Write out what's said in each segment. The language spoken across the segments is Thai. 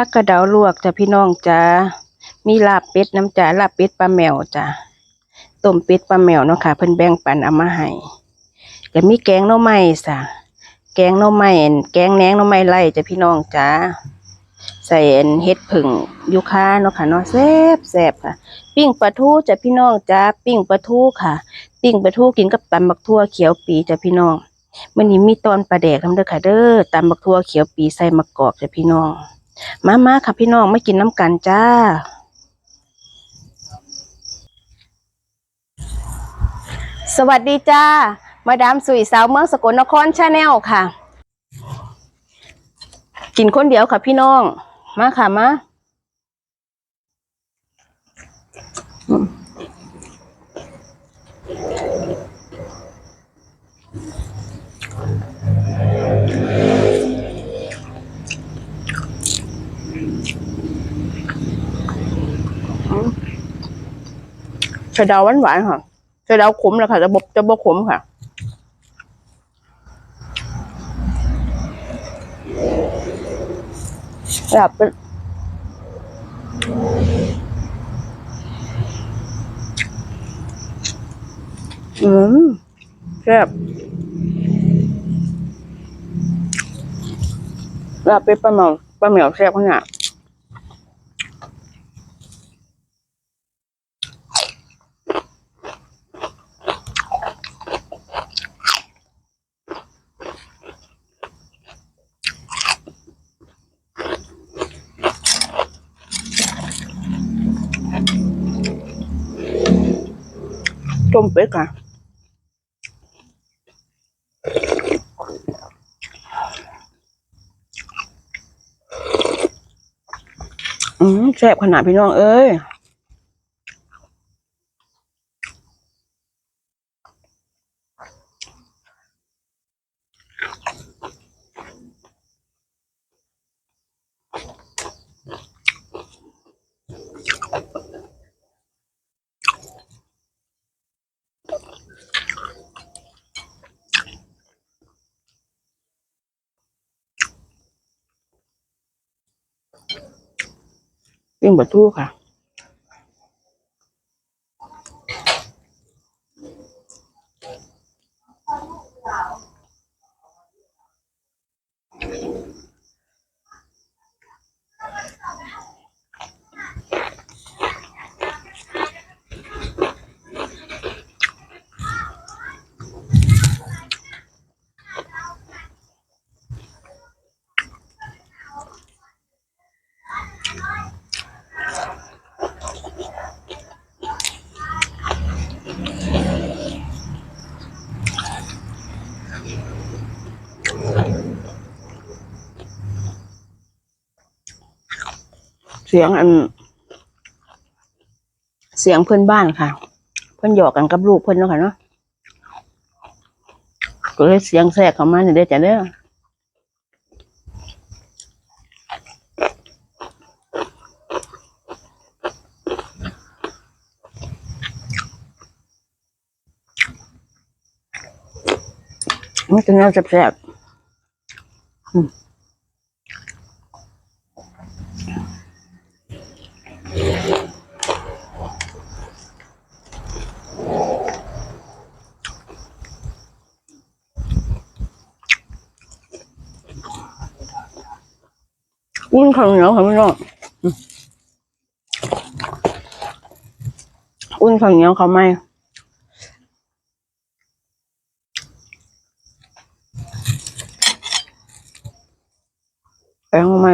ผักกระเดาลวกจ้ะพี่น้องจ้ามีลาบเป็ดน้ำจ้าลาบเป็ดปลาแมวจ้ะต้มเป็ดปลาแมวเนาะค่ะเพิ่นแบ่งปันเอามาให้ก็มีแกงหน่อไม้จ้ะแกงหน่อไม้อั่นแกงแหนงหน่อไม้ไล่จ้ะพี่น้องจ้าใส่เฮ็ดผึ่งยูคาเนาะค่ะเนาะแซ่บแซ่บค่ะ ปิ้งปลาทูจ้ะพี่น้องจ้าปิ้งปลาทูค่ะ ปิ้งปลาทูกินกับตำบักทั่วเขียวปีจ้ะพี่น้องมื้อนี้มีตอนปลาแดกนำเด้อค่ะเด้อตำบักทั่วเขียวปีใส่มะกอกจ้ะพี่น้อง มามาค่ะพี่น้องไม่กินน้ำกันจ้า สวัสดีจ้า มาดามสุยสาวเมืองสกลนครชาแนลค่ะ กินคนเดียวค่ะพี่น้อง มาค่ะมา อืมไข่ดาวหวานๆค่ะไข่ดาวขมแล้วค่ะจะบบจะบขมค่ะแบบเป็นอืมแซ่บแบบเป็นปลาหมอปลาเหมียวแซ่บขนาด ต้มเป็ดค่ะอืมแซ่บขนาดพี่น้องเอ้ย ปิ้งปลาทูค่ะ เสียงอัน เสียงเพื่อนบ้านค่ะ เพื่อนหยอกกันกับลูกเพื่อนเนาะค่ะเนาะก็เลยเสียงแทรกเข้ามาเนี่ยเด้จ้ะเด้อมันจะแนวแซ่บๆ วุ้นข้าวเหนียวค่ะพี่น้องอุ้นข้าวเหนียวเขาไม่แป้งไม่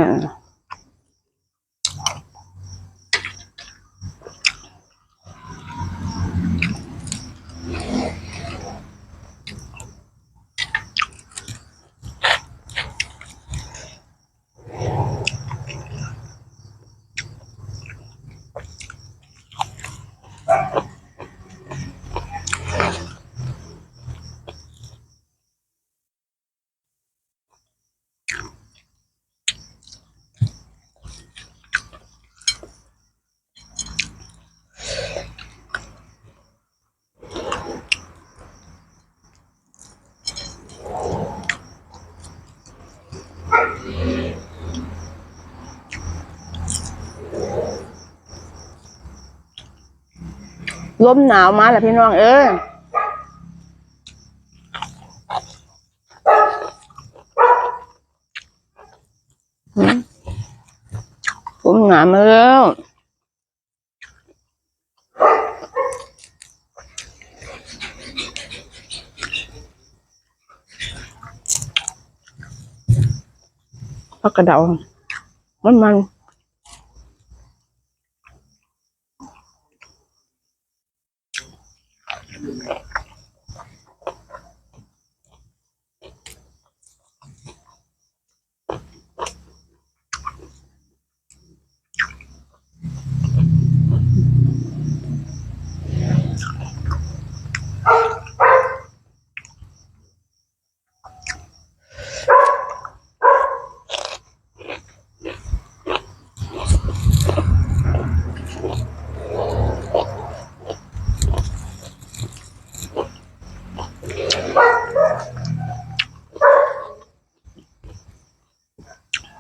ลมหนาวมาแล้วพี่น้อง เอ้ยหืมลมหนาวมาแล้วผักกระเดามันมัน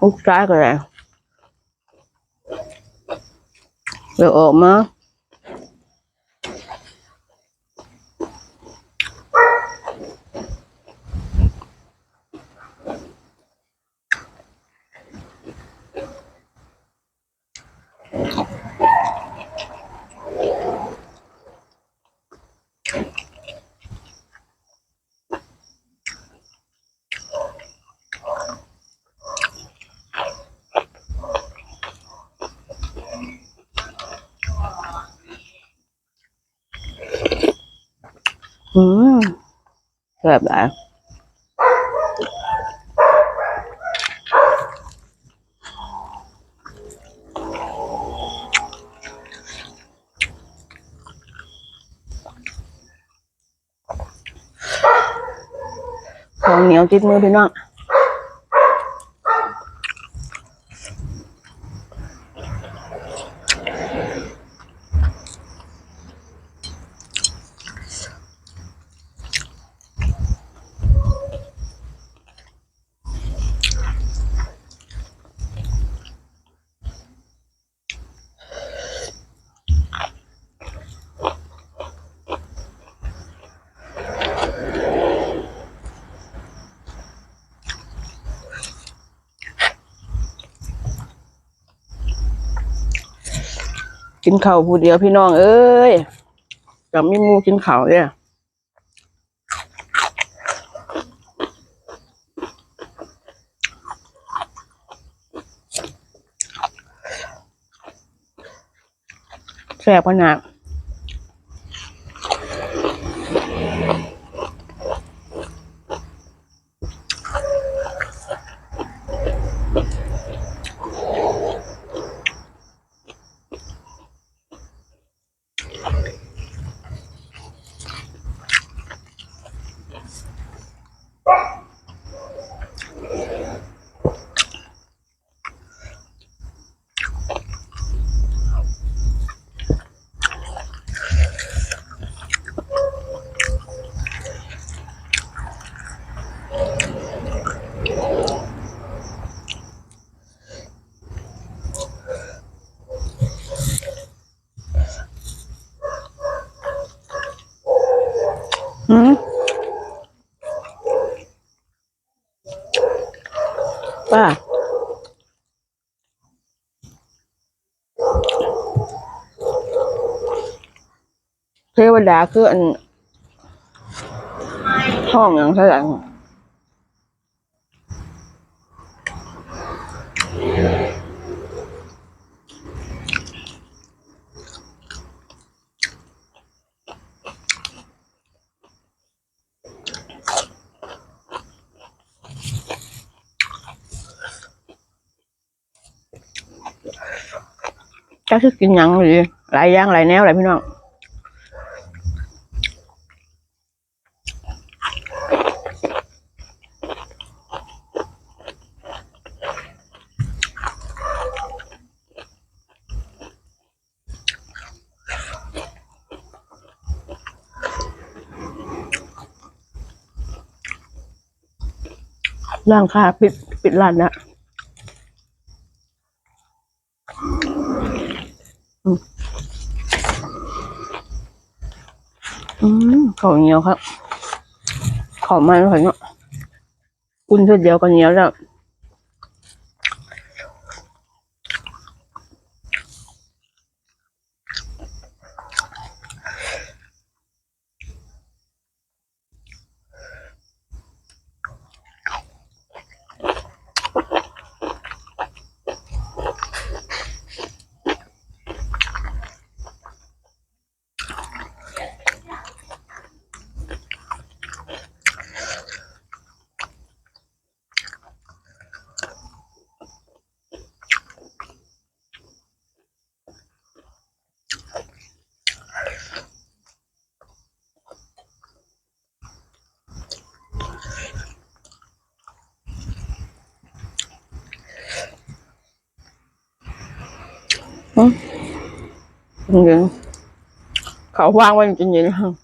ลูกซ้ายก็ไอืมแบบไหนของเหนียวติดมือพี่น้อง กินข้าวผู้เดียวพี่น้อง เอ้ยกับมีมูกินข้าวเนี่ยแสบขนาด ป้าเทวดาคืออันห้องอย่างเท่าไหร่ ก็คือกินหยังหรือหลายอย่างหลายแนวหลายพี่น้องร้านค้าปิดปิดร้านนะอืม อืม ข้าวเหนียวครับข้าวมันเหรอเนาะคุณชุดเดียวก็เหนียวแล้ว เขาว่างไว้จริงๆ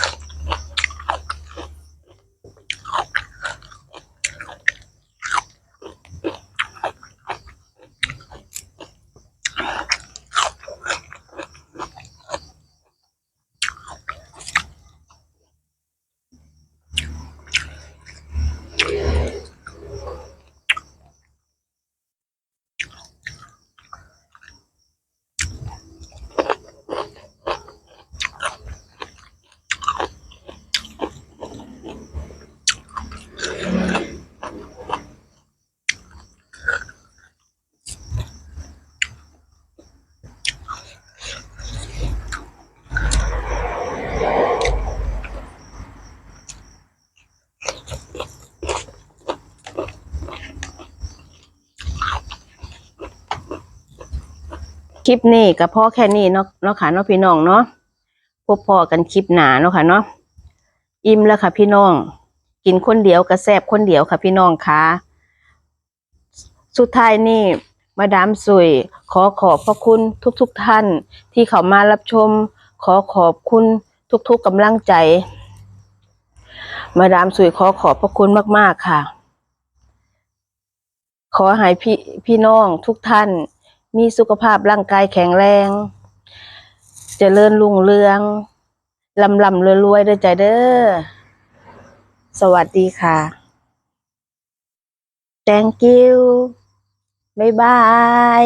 คลิปนี้ก็พอแค่นี้เนาะเนาะค่ะเนาะพี่น้องเนาะพบพอกันคลิปหนาเนาะค่ะเนาะอิ่มแล้วค่ะ พี่น้อง กินคนเดียวก็แซบคนเดียวค่ะ พี่น้องค่ะสุดท้ายนี่มาดามสุยขอขอบพระคุณทุกๆทท่าน ที่เขามารับชม ขอขอบคุณทุกๆกำลังใจ มาดามสุยขอขอบพระคุณมาก ๆ ค่ะ ขอให้พี่พี่น้องทุกท่าน มีสุขภาพร่างกายแข็งแรงเจริญรุ่งเรืองลำลำรวยรวยเด้อใจเด้อ สวัสดีค่ะ thank you บ๊ายบาย